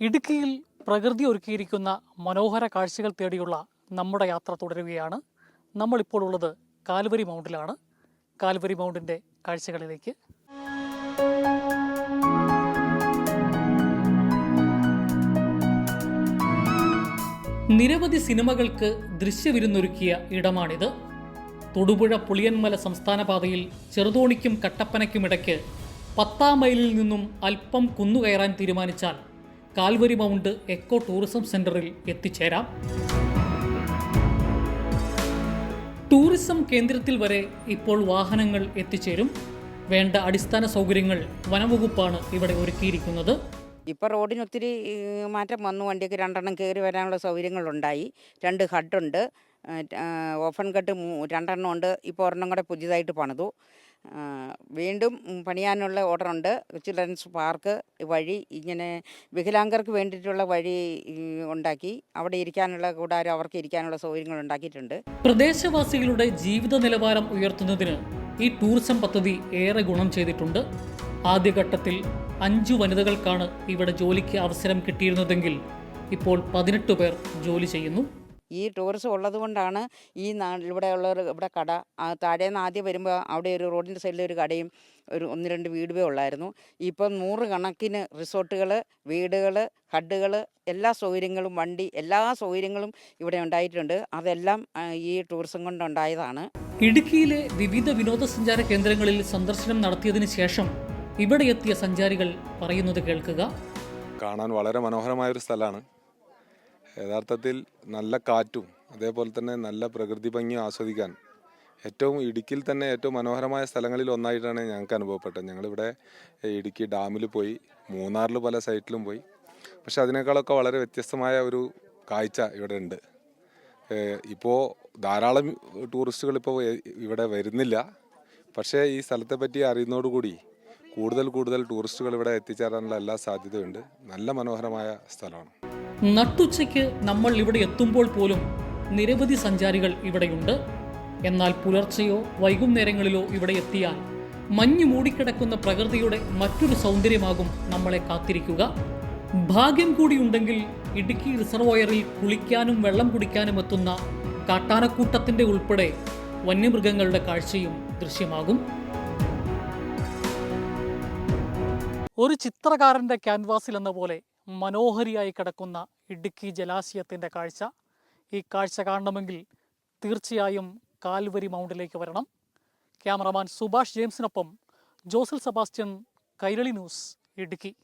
ഇടുക്കിയിൽ പ്രകൃതി ഒരുക്കിയിരിക്കുന്ന മനോഹര കാഴ്ചകൾ തേടിയുള്ള നമ്മുടെ യാത്ര തുടരുകയാണ്. നമ്മളിപ്പോൾ ഉള്ളത് കാൽവരി മൗണ്ടിലാണ്. കാൽവരി മൗണ്ടിന്റെ കാഴ്ചകളിലേക്ക്. നിരവധി സിനിമകൾക്ക് ദൃശ്യവിരുന്നൊരുക്കിയ ഇടമാണിത്. തൊടുപുഴ പുളിയന്മല സംസ്ഥാന പാതയിൽ ചെറുതോണിക്കും കട്ടപ്പനയ്ക്കുമിടയ്ക്ക് പത്താം മൈലിൽ നിന്നും അല്പം കുന്നുകയറാൻ തീരുമാനിച്ചാൽ കാൽവരി മൗണ്ട് എക്കോ ടൂറിസം സെന്ററിൽ എത്തിച്ചേരാം. ടൂറിസം കേന്ദ്രത്തിൽ വരെ ഇപ്പോൾ വാഹനങ്ങൾ എത്തിച്ചേരും. വേണ്ട അടിസ്ഥാന സൗകര്യങ്ങൾ വനംവകുപ്പാണ് ഇവിടെ ഒരുക്കിയിരിക്കുന്നത്. ഇപ്പോൾ റോഡിന് ഒത്തിരി ഏഹ്, മാറ്റം വന്നു. വണ്ടിയൊക്കെ രണ്ടെണ്ണം കയറി വരാനുള്ള സൗകര്യങ്ങളുണ്ടായി. രണ്ട് ഹഡുണ്ട്. ഓപ്പൺ കട്ട് രണ്ടെണ്ണം ഉണ്ട്. ഇപ്പോൾ ഒരെണ്ണം കൂടെ പുതിയതായിട്ട് പണിതു. വീണ്ടും പണിയാനുള്ള ഉണ്ട് ചിൽഡ്രൻസ് പാർക്ക് വഴി ഇങ്ങനെ വികലാംഗർക്ക് വേണ്ടിയിട്ടുള്ള വഴി ഉണ്ടാക്കി. അവിടെ ഇരിക്കാനുള്ള കൂടാരം അവർക്ക് ഇരിക്കാനുള്ള സൗകര്യങ്ങൾ ഉണ്ടാക്കിയിട്ടുണ്ട്. പ്രദേശവാസികളുടെ ജീവിത നിലവാരം ഉയർത്തുന്നതിന് ഈ ടൂറിസം പദ്ധതി ഏറെ ഗുണം ചെയ്തിട്ടുണ്ട്. ആദ്യഘട്ടത്തിൽ അഞ്ചു വനിതകൾക്കാണ് ഇവിടെ ജോലിക്ക് അവസരം കിട്ടിയിരുന്നതെങ്കിൽ ഇപ്പോൾ പതിനെട്ട് പേർ ജോലി ചെയ്യുന്നു. ഈ ടൂറിസം ഉള്ളത് കൊണ്ടാണ് ഈ നാ- ഇവിടെ ഉള്ളവർ ഇവിടെ കട താഴേന്ന് ആദ്യം വരുമ്പോൾ അവിടെ ഒരു റോഡിന്റെ സൈഡിൽ ഒരു കടയും ഒരു ഒന്ന് രണ്ട് വീടുവേ ഉള്ളായിരുന്നു. ഇപ്പം നൂറ് കണക്കിന് റിസോർട്ടുകൾ വീടുകൾ ഹഡുകൾ എല്ലാ സൗകര്യങ്ങളും വണ്ടി എല്ലാ സൗകര്യങ്ങളും ഇവിടെ ഉണ്ടായിട്ടുണ്ട്. അതെല്ലാം ഈ ടൂറിസം കൊണ്ടുണ്ടായതാണ്. ഇടുക്കിയിലെ വിവിധ വിനോദസഞ്ചാര കേന്ദ്രങ്ങളിൽ സന്ദർശനം നടത്തിയതിനു ശേഷം ഇവിടെ എത്തിയ സഞ്ചാരികൾ പറയുന്നത് കേൾക്കുക. കാണാൻ വളരെ മനോഹരമായ ഒരു സ്ഥലമാണ്. യഥാർത്ഥത്തിൽ നല്ല കാറ്റും അതേപോലെ തന്നെ നല്ല പ്രകൃതി ഭംഗിയും ആസ്വദിക്കാൻ ഏറ്റവും ഇടുക്കിയിൽ തന്നെ ഏറ്റവും മനോഹരമായ സ്ഥലങ്ങളിൽ ഒന്നായിട്ടാണ് ഞങ്ങൾക്ക് അനുഭവപ്പെട്ടത്. ഞങ്ങളിവിടെ ഇടുക്കി ഡാമിൽ പോയി മൂന്നാറിൽ പല സൈറ്റിലും പോയി. പക്ഷെ അതിനേക്കാളൊക്കെ വളരെ വ്യത്യസ്തമായ ഒരു കാഴ്ച ഇവിടെ ഉണ്ട്. ഇപ്പോൾ ധാരാളം ടൂറിസ്റ്റുകൾ ഇപ്പോൾ ഇവിടെ വരുന്നില്ല. പക്ഷേ ഈ സ്ഥലത്തെ പറ്റി അറിയുന്നതോടുകൂടി കൂടുതൽ കൂടുതൽ ടൂറിസ്റ്റുകൾ ഇവിടെ എത്തിച്ചേരാനുള്ള എല്ലാ സാധ്യതയുണ്ട്. നല്ല മനോഹരമായ സ്ഥലമാണ്. നട്ടുച്ചയ്ക്ക് നമ്മൾ ഇവിടെ എത്തുമ്പോൾ പോലും നിരവധി സഞ്ചാരികൾ ഇവിടെയുണ്ട്. എന്നാൽ പുലർച്ചെയോ വൈകുന്നേരങ്ങളിലോ ഇവിടെ എത്തിയാൽ മഞ്ഞു മൂടിക്കിടക്കുന്ന പ്രകൃതിയുടെ മറ്റൊരു സൗന്ദര്യമാകും നമ്മളെ കാത്തിരിക്കുക. ഭാഗ്യം കൂടിയുണ്ടെങ്കിൽ ഇടുക്കി റിസർവോയറിൽ കുളിക്കാനും വെള്ളം കുടിക്കാനും എത്തുന്ന കാട്ടാനക്കൂട്ടത്തിന്റെ ഉൾപ്പെടെ വന്യമൃഗങ്ങളുടെ കാഴ്ചയും ദൃശ്യമാകും. ഒരു ചിത്രകാരന്റെ ക്യാൻവാസിൽ എന്ന പോലെ മനോഹരിയായി കിടക്കുന്ന ഇടുക്കി ജലാശയത്തിന്റെ കാഴ്ച. ഈ കാഴ്ച കാണണമെങ്കിൽ തീർച്ചയായും കാൽവരി മൗണ്ടിലേക്ക് വരണം. ക്യാമറമാൻ സുഭാഷ് ജെയിംസിനൊപ്പം ജോസൽ സെബാസ്റ്റ്യൻ കൈരളി ന്യൂസ് ഇടുക്കി.